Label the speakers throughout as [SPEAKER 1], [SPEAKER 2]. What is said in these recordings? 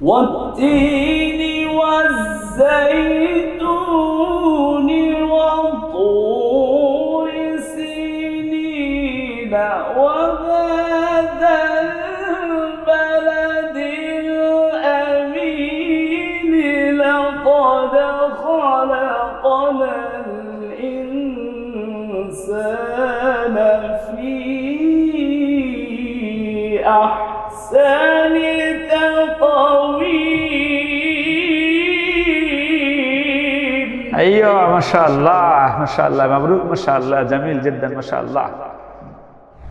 [SPEAKER 1] والتين
[SPEAKER 2] والزيت আইয়া, মাশাআল্লাহ মাশাআল্লাহ মাবরুক মাশাআল্লাহ, জামিল জিদ্দান মাশাআল্লাহ।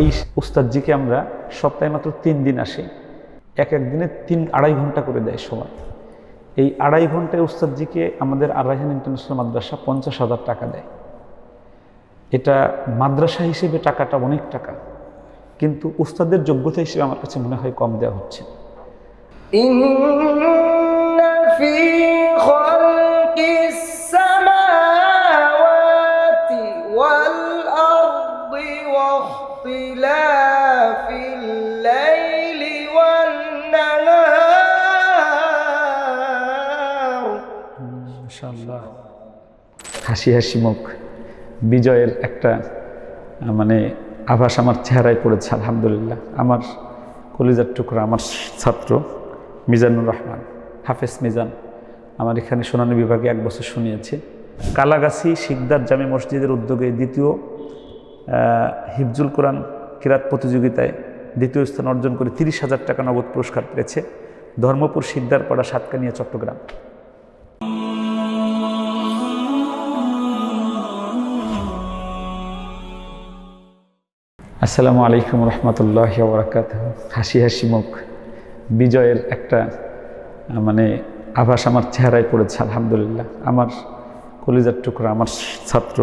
[SPEAKER 2] এই উস্তাদজিকে আমরা সপ্তাহে মাত্র তিন দিন আসি। এক এক দিনে তিন, আড়াই ঘণ্টা করে দেয় সময়। এই আড়াই ঘন্টায় উস্তাদজিকে আমাদের আরাইহান ইন্টারন্যাশনাল মাদ্রাসা পঞ্চাশ হাজার টাকা দেয়। এটা মাদ্রাসা হিসেবে টাকাটা অনেক টাকা, কিন্তু উস্তাদের যোগ্যতা হিসেবে আমার কাছে মনে হয় কম দেওয়া হচ্ছে। হাসি হাসি মুখ, বিজয়ের একটা মানে আভাস আমার চেহারায় পড়েছে, আলহামদুলিল্লাহ। আমার কলিজার টুকরা, আমার ছাত্র মিজানুর রহমান, হাফেজ মিজান, আমার এখানে সোনানি বিভাগে এক বছর শুনিয়েছে। কালাগাছি শিকদার জামে মসজিদের উদ্যোগে দ্বিতীয় হিফজুল কোরআন কিরাত প্রতিযোগিতায় দ্বিতীয় স্থান অর্জন করে তিরিশ হাজার টাকা নগদ পুরস্কার পেয়েছে ধর্মপুর শিকদারপাড়া সাতকানিয়া, চট্টগ্রাম। আসসালামু আলাইকুম রহমতুল্লাহ বরাকাত হাসি হাসি মুখ। বিজয়ের একটা মানে আভাস আমার চেহারায় পড়েছে, আলহামদুলিল্লাহ। আমার কলিজার টুকরা, আমার ছাত্র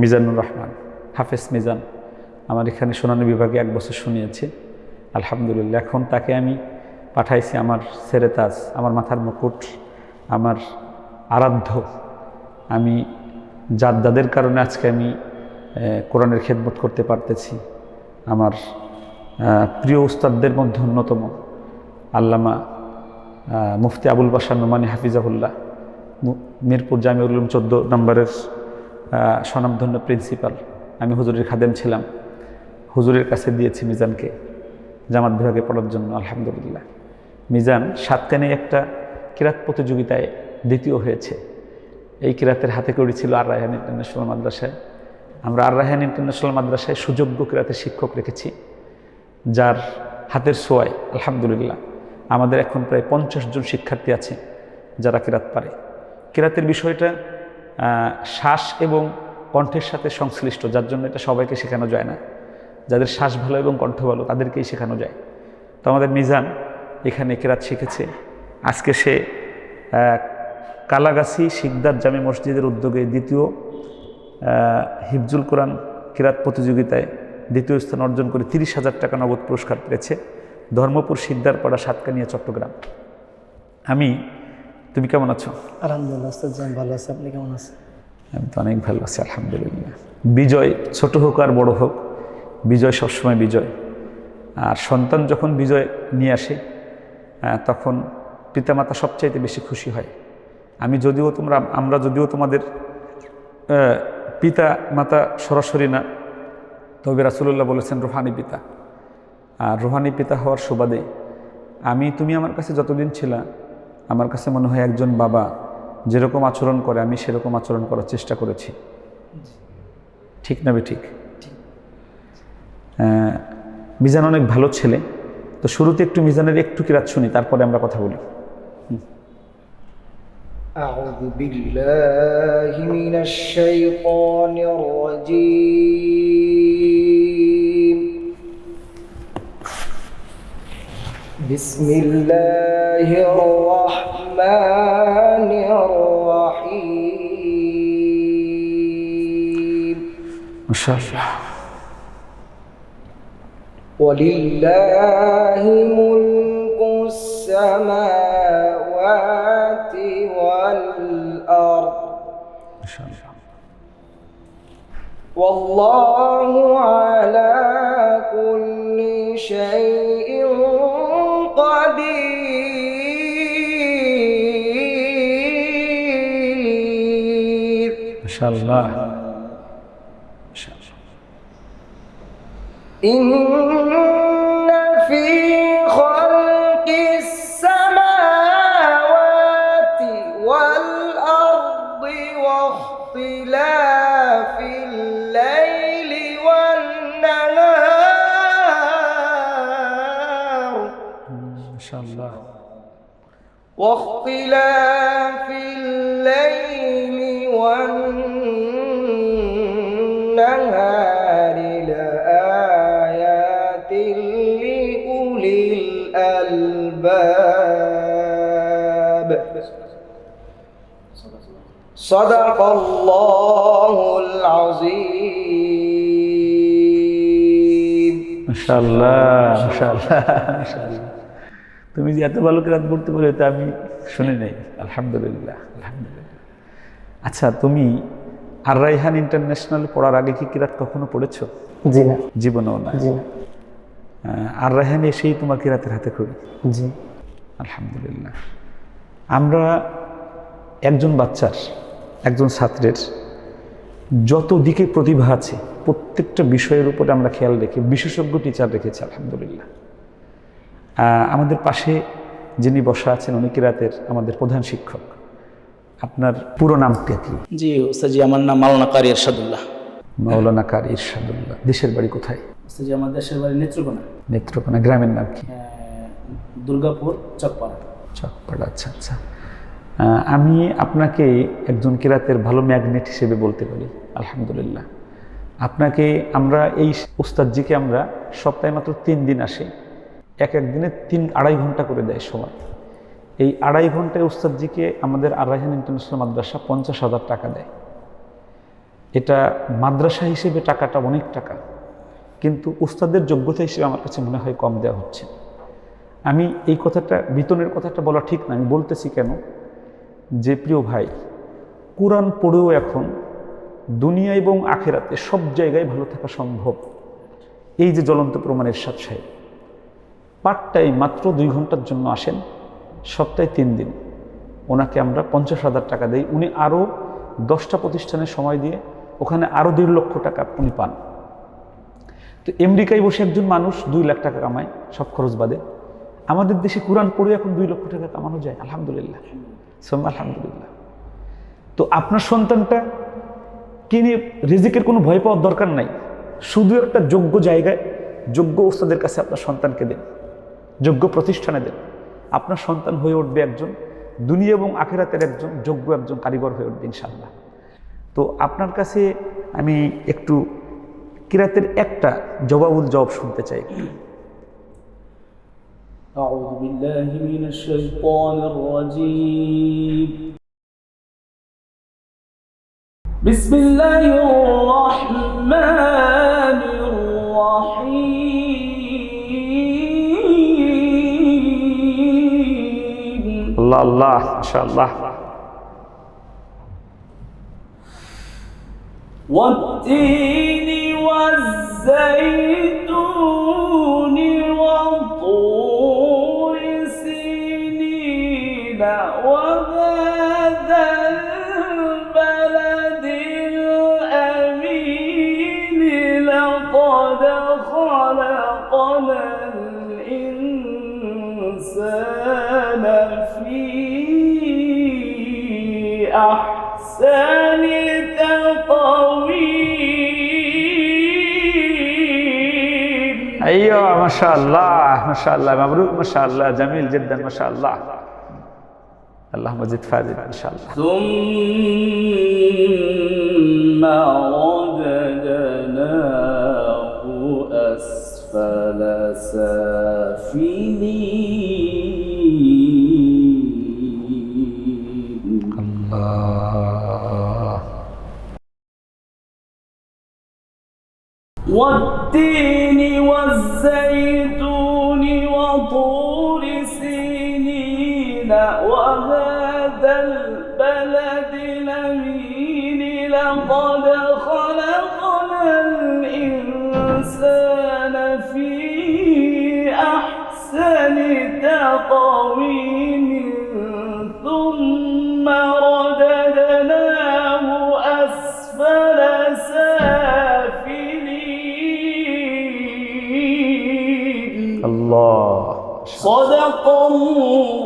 [SPEAKER 2] মিজানুর রহমান, হাফেজ মিজান, আমার এখানে সোনানি বিভাগে এক বছর শুনিয়েছে। আলহামদুলিল্লাহ, এখন তাকে আমি পাঠাইছি আমার সেরেতাজ, আমার মাথার মুকুট, আমার আরাধ্য। আমি যার কারণে আজকে আমি কোরআনের খেদমত করতে পারতেছি। আমার প্রিয় উস্তাদদের মধ্যে অন্যতম আল্লামা মুফতি আবুল বাসার নোমানি হাফিজাহুল্লাহ মিরপুর জামিউল উলুম চোদ্দ নম্বরের স্বনামধন্য প্রিন্সিপাল। আমি হুজুরের খাদেম ছিলাম। হুজুরের কাছে দিয়েছি মিজানকে জামাত বিভাগে পড়ার জন্য, আলহামদুলিল্লাহ। মিজান সাতকানে একটা কিরাত প্রতিযোগিতায় দ্বিতীয় হয়েছে। এই কিরাতের হাতে করেছিল আর রায়হান ইন্টারন্যাশনাল মাদ্রাসায়। আমরা আর রায়হান ইন্টারন্যাশনাল মাদ্রাসায় সুযোগ্য কিরাতের শিক্ষক রেখেছি, যার হাতের সোয়ায়, আলহামদুলিল্লাহ, আমাদের এখন প্রায় পঞ্চাশ জন শিক্ষার্থী আছে যারা কিরাত পারে। কিরাতের বিষয়টা শ্বাস এবং কণ্ঠের সাথে সংশ্লিষ্ট, যার জন্য এটা সবাইকে শেখানো যায় না। যাদের শ্বাস ভালো এবং কণ্ঠ ভালো, তাদেরকেই শেখানো যায়। তো আমাদের মিজান এখানে কেরাত শিখেছে। আজকে সে কালাগাছি শিকদার জামে মসজিদের উদ্যোগে দ্বিতীয় হিফজুল কোরআন কিরাত প্রতিযোগিতায় দ্বিতীয় স্থান অর্জন করে তিরিশ হাজার টাকা নগদ পুরস্কার পেয়েছে ধর্মপুর সিদ্ধারপাড়া সাতকানিয়া চট্টগ্রাম। আমি তুমি কেমন আছো?
[SPEAKER 3] আলহামদুলিল্লাহ ভালো আছি আপনি কেমন আছেন?
[SPEAKER 2] আমি তো অনেক ভালো আছি আলহামদুলিল্লাহ। বিজয় ছোট হোক আর বড় হোক বিজয় সবসময় বিজয়। আর সন্তান যখন বিজয় নিয়ে আসে তখন পিতামাতা সবচাইতে বেশি খুশি হয়। আমি যদিও তোমরা আমরা যদিও তোমাদের পিতা, মাতা সরাসরি না। তবে রাসুল্লাহ বলেছেন, রোহানি পিতা। আর রোহানি পিতা হওয়ার সুবাদে আমি, তুমি আমার কাছে যতদিন ছিলা, আমার কাছে মনে হয় একজন বাবা, যেরকম আচরণ করে, আমি সেরকম আচরণ করার চেষ্টা করেছি। ঠিক না বে ঠিক? মিজান অনেক ভালো ছেলে। তো শুরুতে একটু মিজানের একটু কিরাত শুনি, তারপরে আমরা কথা বলি।
[SPEAKER 4] أعوذ بالله من الشيطان الرجيم. بسم الله الرحمن الرحيم.
[SPEAKER 2] مشافح
[SPEAKER 4] ولله ملك السماوات والله على كل شيء قدير.
[SPEAKER 2] ما
[SPEAKER 4] شاء الله. ما شاء الله. واختلاف الليل والنهار لآيات لأولي الألباب. صدق الله العظيم.
[SPEAKER 2] ما شاء الله ما شاء الله. তুমি যে এত ভালো কিরাত পড়তে পারো তা আমি শুনে নেই। আলহামদুলিল্লাহ আলহামদুলিল্লাহ। আচ্ছা তুমি আর রাইহান ইন্টারন্যাশনাল পড়ার আগে কি কিরাত কখনো পড়েছো?
[SPEAKER 3] জি না।
[SPEAKER 2] জীবনেও না।
[SPEAKER 3] জি না।
[SPEAKER 2] আর রাইহান এসেই তোমার কিরাতের হাতে খড়ি
[SPEAKER 3] জি।
[SPEAKER 2] আলহামদুলিল্লাহ। আমরা একজন বাচ্চার একজন ছাত্রের যত দিকে প্রতিভা আছে প্রত্যেকটা বিষয়ের উপরে আমরা খেয়াল রেখে বিশেষজ্ঞ টিচার রেখেছি আলহামদুলিল্লাহ। আমাদের পাশে যিনি বসা আছেন উনি কিরাতের আমাদের প্রধান শিক্ষক? আপনার পুরো নামটা কি?
[SPEAKER 5] জি ওস্তাজি আমার নাম মাওলানা কারি এরশাদুল্লাহ।
[SPEAKER 2] মাওলানা কার ইরশাদুল্লাহ দেশের বাড়ি কোথায়?
[SPEAKER 5] ওস্তাজি আমার দেশের বাড়ি নেত্রকোনা।
[SPEAKER 2] নেত্রকোনা গ্রামের নাম কি?
[SPEAKER 5] দুর্গাপুর চকপাড়া।
[SPEAKER 2] চকপাড়া আচ্ছা আচ্ছা। আমি আপনাকে একজন কিরাতের ভালো ম্যাগনেট হিসেবে বলতে পারি আলহামদুলিল্লাহ। আপনাকে আমরা এই উস্তাদজিকে আমরা সপ্তাহে মাত্র তিন দিন আসে। এক এক দিনে তিন, আড়াই ঘণ্টা করে দেয় সময়। এই আড়াই ঘন্টায় উস্তাদজিকে আমাদের আড়াইহান ইন্টারন্যাশনাল মাদ্রাসা পঞ্চাশ হাজার টাকা দেয়। এটা মাদ্রাসা হিসেবে টাকাটা অনেক টাকা, কিন্তু উস্তাদের যোগ্যতা হিসেবে আমার কাছে মনে হয় কম দেওয়া হচ্ছে। আমি এই কথাটা, বেতনের কথাটা বলা ঠিক না, আমি বলতেছি কেন? যে প্রিয় ভাই, কোরআন পড়েও এখন দুনিয়া এবং আখেরাতে সব জায়গায় ভালো থাকা সম্ভব। এই যে জ্বলন্ত প্রমাণের সাথ সাহেব। পার্ট টাইম মাত্র দুই ঘণ্টার জন্য আসেন, সপ্তাহে তিন দিন। ওনাকে আমরা পঞ্চাশ হাজার টাকা দিই। উনি আরও দশটা প্রতিষ্ঠানের সময় দিয়ে ওখানে আরও দেড় লক্ষ টাকা উনি পান। তো আমেরিকায় বসে একজন মানুষ দুই লাখ টাকা কামায়, সব খরচ বাদে। আমাদের দেশে কোরআন পড়ে এখন দুই লক্ষ টাকা কামানো যায়। আলহামদুলিল্লাহ। সোম আলহামদুলিল্লাহ। তো আপনার সন্তানটা কিনে রিজিকের কোনো ভয় পাওয়ার দরকার নাই? শুধু একটা যোগ্য জায়গায় যোগ্য ওস্তাদের কাছে আপনার সন্তানকে দেন। যোগ্য প্রতিষ্ঠানে দেন আপনার সন্তান হয়ে উঠবে একজন দুনিয়া এবং আখেরাতের একজন যোগ্য একজন কারিগর হয়ে উঠবে ইনশাল্লাহ তো আপনার কাছে আমি একটু কিরাতের একটা জবাবুল জবাব শুনতে চাই একটু
[SPEAKER 1] أعوذ بالله من الشيطان الرجيم بسم الله الرحمن الرحيم
[SPEAKER 2] আল্লাহ আল্লাহ মাশাআল্লাহ
[SPEAKER 1] والتين والزيتون أحسن تقويم
[SPEAKER 2] أيوه ما شاء الله ما شاء الله مبروك ما شاء الله جميل جدا ما شاء الله. اللهم زد فازد ان شاء الله.
[SPEAKER 1] ثم رددناه أسفل سافلين. والتين والزيتون وطور سينين وهذا البلد الأمين لقد خلقنا الإنسان في أحسن تقويم.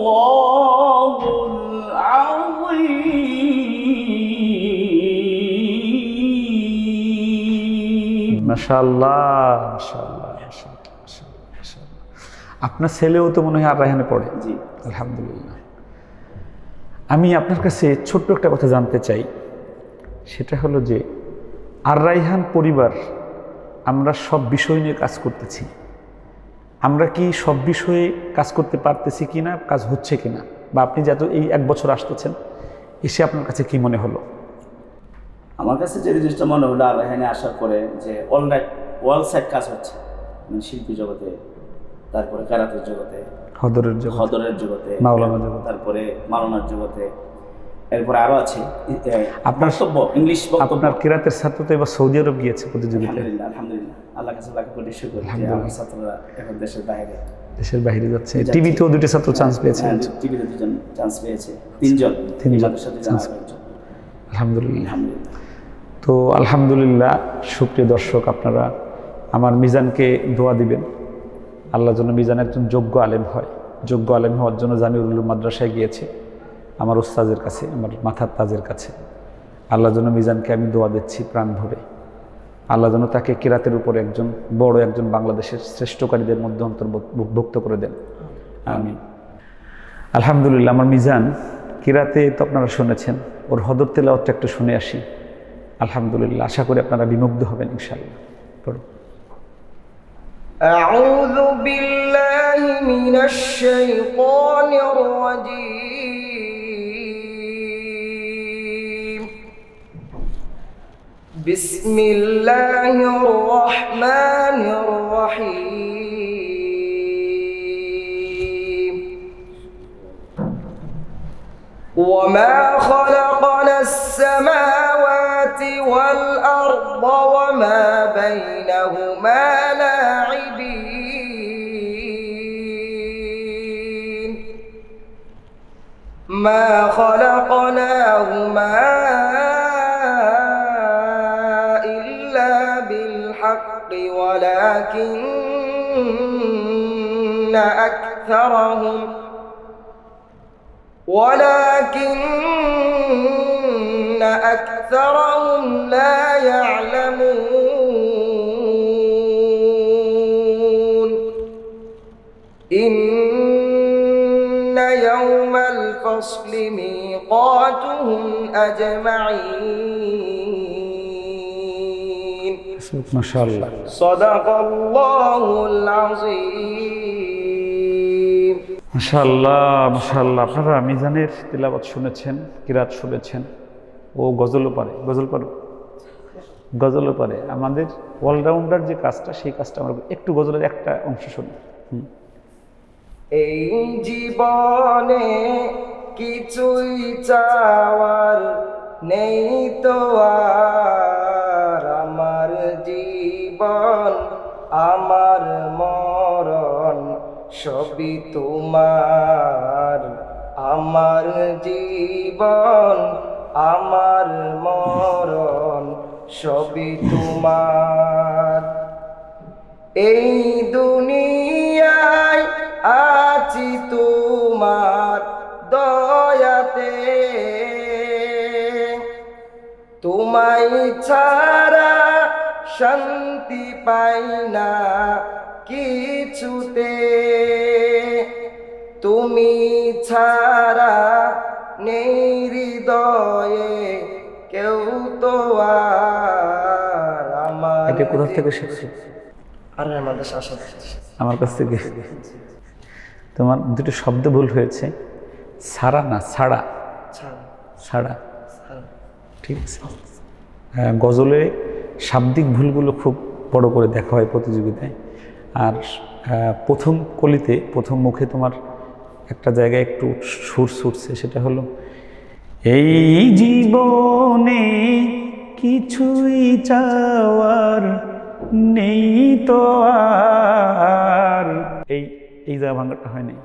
[SPEAKER 1] الله العظيم
[SPEAKER 2] মাশাআল্লাহ মাশাআল্লাহ মাশাআল্লাহ, মাশাআল্লাহ, মাশাআল্লাহ। আপনার ছেলেও তো মনে হয় আর রায়হানে পড়ে
[SPEAKER 5] জি
[SPEAKER 2] আলহামদুলিল্লাহ আমি আপনার কাছে ছোট্ট একটা কথা জানতে চাই সেটা হলো যে আর রাইহান পরিবার আমরা সব বিষয় নিয়ে কাজ করতেছি আমরা কি সব বিষয়ে কাজ করতে পারতেছি কি না কাজ হচ্ছে কি না বা আপনি যত এই এক বছর আসতেছেন এসে আপনার কাছে কি মনে হলো?
[SPEAKER 5] আমার কাছে যে জিনিসটা মনে হলো আর এখানে আসার পরে যে অল রাইট ওয়াল সাইড কাজ হচ্ছে। মানে শিল্পী জগতে তারপরে কারাতের জগতে
[SPEAKER 2] হদরের জগৎ
[SPEAKER 5] হদরের জগতে
[SPEAKER 2] মাওলানা জগতে।
[SPEAKER 5] তারপরে মাওলানার জগতে এরপরে আরও আছে
[SPEAKER 2] আপনার-
[SPEAKER 5] বক্তব্য ইংলিশ
[SPEAKER 2] আপনার কিরাতের ছাত্র তো এবার সৌদি আরব গিয়েছে প্রতিযোগিতায়।
[SPEAKER 5] আলহামদুলিল্লাহ আলহামদুলিল্লাহ। আল্লাহ কাছে লাখ কোটি শুকর আমার ছাত্ররা এখন দেশের বাইরে।
[SPEAKER 2] দেশের বাইরে যাচ্ছে। টিভিতেও দুটি ছাত্র চান্স পেয়েছে
[SPEAKER 5] হ্যাঁ, টিভিতে দুজন চান্স পেয়েছে। তিনজন।
[SPEAKER 2] তিনজন।
[SPEAKER 5] তিনজনের সাথে একজন।
[SPEAKER 2] আলহামদুলিল্লাহ। তো আলহামদুলিল্লাহ সুপ্রিয় দর্শক আপনারা আমার মিজানকে দোয়া দিবেন। আল্লাহ যেন মিজান একজন যোগ্য আলেম হয়। যোগ্য আলেম হওয়ার জন্য জামিউল মাদ্রাসায় গিয়েছে। আমার উস্তাজের কাছে আমার মাথার তাজের কাছে আল্লাহ যেন মিজানকে আমি দোয়া দিচ্ছি প্রাণ ভরে আল্লাহ যেন তাকে কিরাতের উপর একজন বড় একজন বাংলাদেশের শ্রেষ্ঠকারীদের মধ্যে অন্তর্ভুক্ত করে দেন আমি আলহামদুলিল্লাহ আমার মিজান কিরাতে তো আপনারা শুনেছেন ওর হদর তেলাওয়াতটা একটু শুনে আসি আলহামদুলিল্লাহ আশা করি আপনারা বিমুগ্ধ হবেন ইনশাল্লাহ পড়ো
[SPEAKER 4] أعوذ بالله من الشيطان الرجيم بسم الله الرحمن الرحيم. وما خلقنا السماوات والأرض وما بينهما لاعبين. ما خلقناهما بالحق ولكن أكثرهم ولكن أكثرهم لا يعلمون. إن يوم الفصل ميقاتهم أجمعين.
[SPEAKER 2] মাশাআল্লাহ।
[SPEAKER 4] সাদাকাল্লাহুল আযীম।
[SPEAKER 2] মাশাআল্লাহ মাশাআল্লাহ। আপনারা মিজানের তেলাওয়াত শুনেছেন কিরাত শুনেছেন। ও গজলও পারে। গজল পারে গজলও পারে। আমাদের অলরাউন্ডার যে কাজটা সেই কাজটা আমরা একটু গজলের একটা অংশ শুনি।
[SPEAKER 4] এই জীবনে কিছুই চাওয়ার নেই তো আর। সবই তোমার। আমার জীবন, আমার মরণ, সবই তোমার। এই দুনিয়ায় আছি তোমার দয়াতে। তোমায় ছাড়া শান্তি পাই না। কিছুতে তুমি ছাড়া নেই হৃদয়ে কেউ তো আর আমার
[SPEAKER 2] এটা কোথা থেকে শিখছি?
[SPEAKER 3] আর আমাদের
[SPEAKER 2] আমার কাছ থেকে। তোমার দুটো শব্দ ভুল হয়েছে। ছাড়া না ছাড়া।
[SPEAKER 3] ছাড়
[SPEAKER 2] ঠিক আছে। গজলে শাব্দিক ভুলগুলো খুব বড় করে দেখা হয় প্রতিযোগিতায়। আর প্রথম কলিতে, প্রথম মুখে তোমার একটা জায়গায় একটু সুর ছুটছে, সেটা হলো, এই জীবনে কিছুই চাওয়ার নেই তো আর। এই এই জায়গা ভাঙাটা হয় নাই।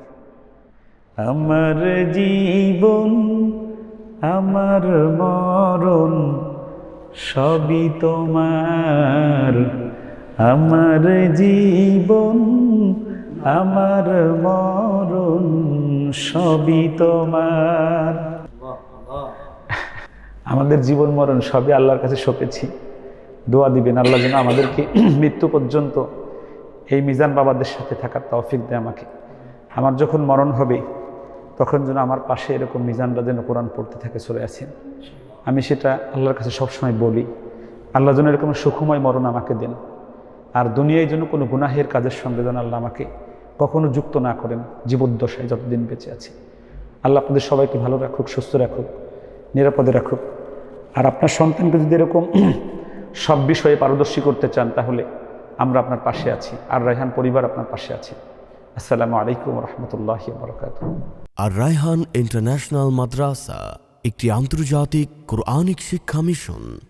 [SPEAKER 2] আমার জীবন, আমার মরণ সবই তোমার। আমার জীবন, আমার মরণ, সবই তোমার। আমাদের জীবন, মরণ সবই আল্লাহর কাছে সঁপেছি। দোয়া দিবেন আল্লাহ যেন আমাদেরকে মৃত্যু পর্যন্ত এই মিজান বাবাদের সাথে থাকার তৌফিক দেয় আমাকে। আমার যখন মরণ হবে, তখন যেন আমার পাশে এরকম মিজানরা যেন কোরআন পড়তে থাকে চলে আছেন আমি সেটা আল্লাহর কাছে সবসময় বলি। আল্লাহ যেন এরকম সুখময় মরণ আমাকে দেন। আর দুনিয়ায় যেন কোনো গুনাহের কাজের সঙ্গে যেন আল্লাহ আমাকে কখনো যুক্ত না করেন, জীবদ্দশায় যতদিন বেঁচে আছি। আল্লাহ আপনাদের সবাইকে ভালো রাখুক, সুস্থ রাখুক, নিরাপদে রাখুক। আর আপনার সন্তানকে যদি এরকম সব বিষয়ে পারদর্শী করতে চান, তাহলে আমরা আপনার পাশে আছি। আর রায়হান পরিবার আপনার পাশে আছে। আসসালামু আলাইকুম রহমতুল্লাহ বরকাত
[SPEAKER 6] আর রায়হান ইন্টারন্যাশনাল মাদ্রাসা, একটি আন্তর্জাতিক কোরআনিক শিক্ষা মিশন।